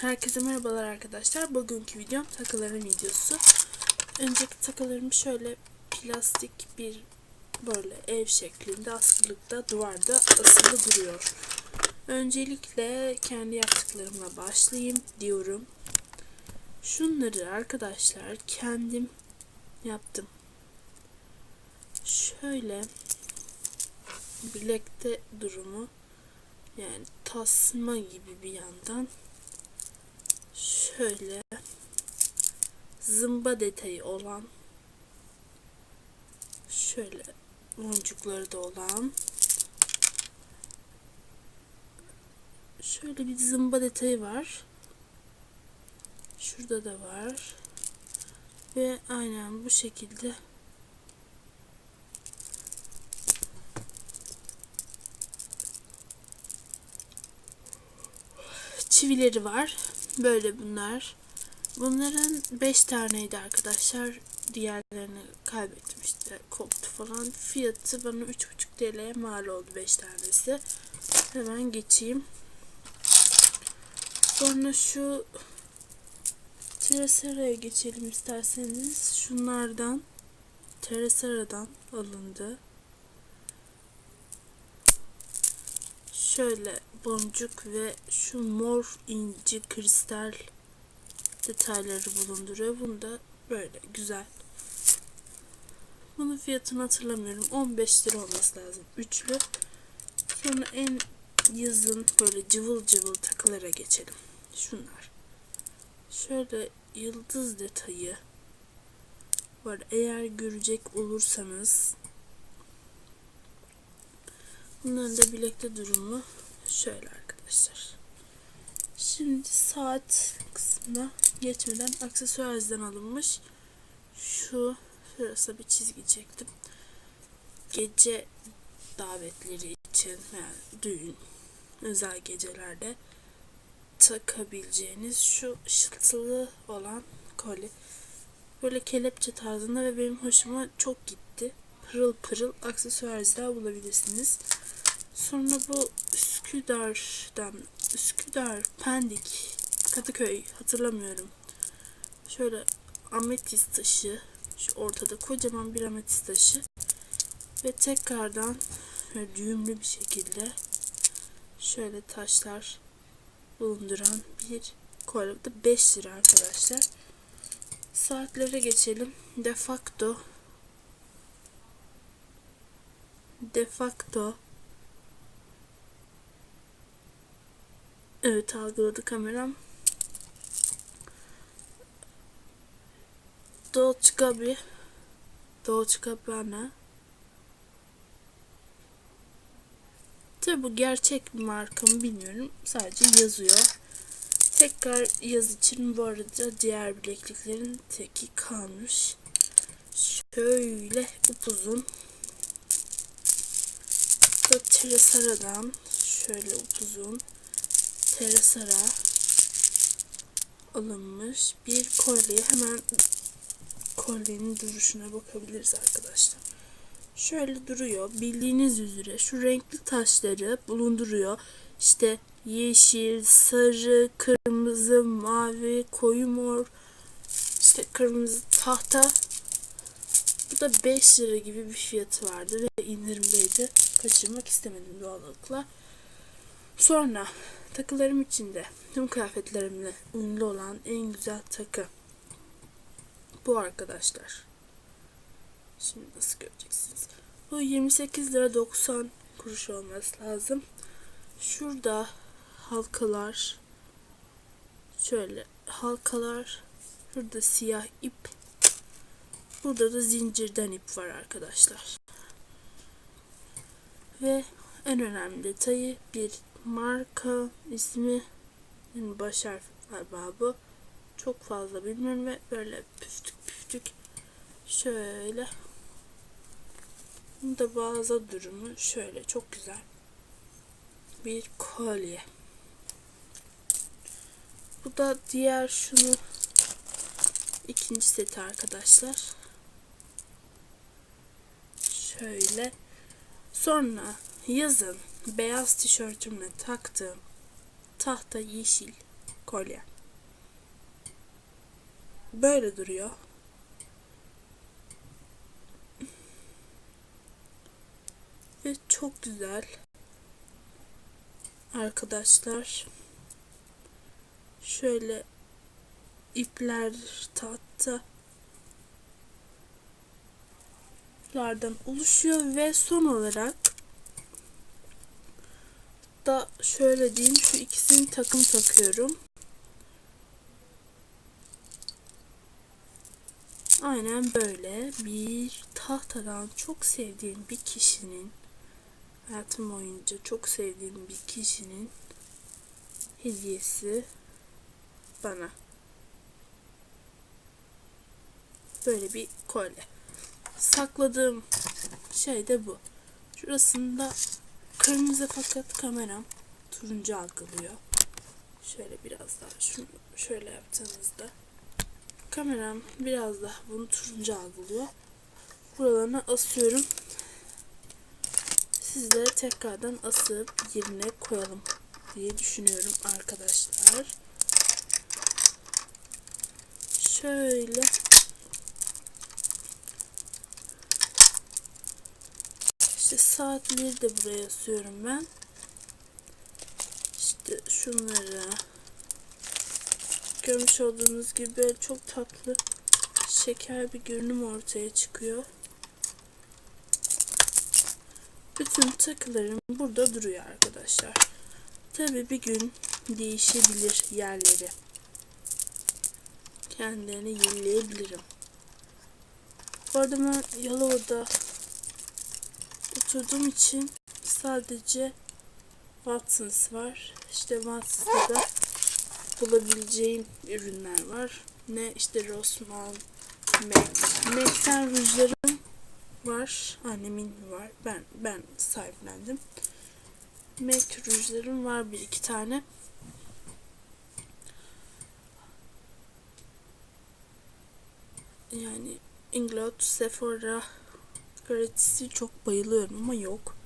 Herkese merhabalar arkadaşlar. Bugünkü videom takıların videosu. Önceki takılarım şöyle plastik bir böyle ev şeklinde askılıkta duvarda asılı duruyor. Öncelikle kendi yaptıklarımla başlayayım diyorum. Şunları arkadaşlar kendim yaptım. Şöyle bilekte durumu yani tasma gibi bir yandan şöyle zımba detayı olan şöyle boncukları da olan şöyle bir zımba detayı var. Şurada da var. Ve aynen bu şekilde çivileri var. Böyle bunlar. Bunların 5 taneydi arkadaşlar. Diğerlerini kaybettim işte koptu falan. Fiyatı bana 3,5 TL'ye mal oldu 5 tanesi. Hemen geçeyim. Sonra şu Teresera'ya geçelim isterseniz. Şunlardan Teresera'dan alındı. Şöyle boncuk ve şu mor inci kristal detayları bulunduruyor. Bunda böyle güzel. Bunun fiyatını hatırlamıyorum. 15 lira olması lazım. Üçlü. Sonra en yazın böyle cıvıl cıvıl takılara geçelim. Şunlar. Şöyle yıldız detayı var. Eğer görecek olursanız Bunların da bilekte durumu şöyle arkadaşlar. Şimdi saat kısmına geçmeden aksesuardan alınmış. Şu şurası bir çizgi çektim. Gece davetleri için yani düğün özel gecelerde takabileceğiniz şu ışıltılı olan kolye. Böyle kelepçe tarzında ve benim hoşuma çok gitti. Pırıl pırıl aksesuarlar bulabilirsiniz. Sonra bu Üsküdar'dan Üsküdar, Pendik, Kadıköy hatırlamıyorum. Şöyle ametist taşı şu ortada kocaman bir ametist taşı ve tekrardan böyle düğümlü bir şekilde şöyle taşlar bulunduran bir. Bu da 5 lira arkadaşlar. Saatlere geçelim. De facto de facto Evet algıladı kameram. Dolce Gabbana Dolce Gabbana Tabi bu gerçek bir marka mı bilmiyorum. Sadece yazıyor. Tekrar yaz için bu arada diğer bilekliklerin teki kalmış. Şöyle upuzun. Da Teresara'dan şöyle upuzun. Teresara alınmış bir kolye. Hemen kolyenin duruşuna bakabiliriz arkadaşlar. Şöyle duruyor. Bildiğiniz üzere şu renkli taşları bulunduruyor. İşte yeşil, sarı, kırmızı, mavi, koyu mor, işte kırmızı tahta. Bu da 5 lira gibi bir fiyatı vardı ve indirimdeydi. Kaçırmak istemedim doğallıkla. Sonra takılarım içinde tüm kıyafetlerimle uyumlu olan en güzel takı bu arkadaşlar. Şimdi nasıl göreceksiniz? Bu 28 lira 90 kuruş olması lazım. Şurada halkalar şöyle halkalar burada siyah ip burada da zincirden ip var arkadaşlar. Ve en önemli detayı bir marka ismi yani baş harf galiba bu. Çok fazla bilmiyorum ve böyle püftük püftük şöyle da bazı durumu şöyle çok güzel bir kolye. Bu da diğer şunu ikinci seti arkadaşlar. Şöyle. Sonra yazın beyaz tişörtümle taktığım tahta yeşil kolye. Böyle duruyor. Ve çok güzel. Arkadaşlar şöyle ipler tahta lardan oluşuyor ve son olarak da şöyle diyeyim şu ikisini takım takıyorum. Aynen böyle bir tahtadan çok sevdiğim bir kişinin hayatım boyunca çok sevdiğim bir kişinin hediyesi bana. Böyle bir kolye. Sakladığım şey de bu. Şurasında kırmızı fakat kameram turuncu algılıyor. Şöyle biraz daha şunu şöyle yaptığınızda kameram biraz daha bunu turuncu algılıyor. Buralarına asıyorum. Siz de tekrardan asıp yerine koyalım diye düşünüyorum arkadaşlar. Şöyle işte saatleri de buraya asıyorum ben. İşte şunları görmüş olduğunuz gibi çok tatlı şeker bir görünüm ortaya çıkıyor. Bütün takılarım burada duruyor arkadaşlar. Tabi bir gün değişebilir yerleri. Kendilerini yenileyebilirim. Bu arada ben Yalova'da oturduğum için sadece Watsons var. İşte Watsons'ta da bulabileceğim ürünler var. Ne işte Rossmann, MAC. MAC'ten rujlarım var. Annemin var. Ben ben sahiplendim. MAC rujlarım var bir iki tane. Yani Inglot, Sephora gratis'i çok bayılıyorum ama yok.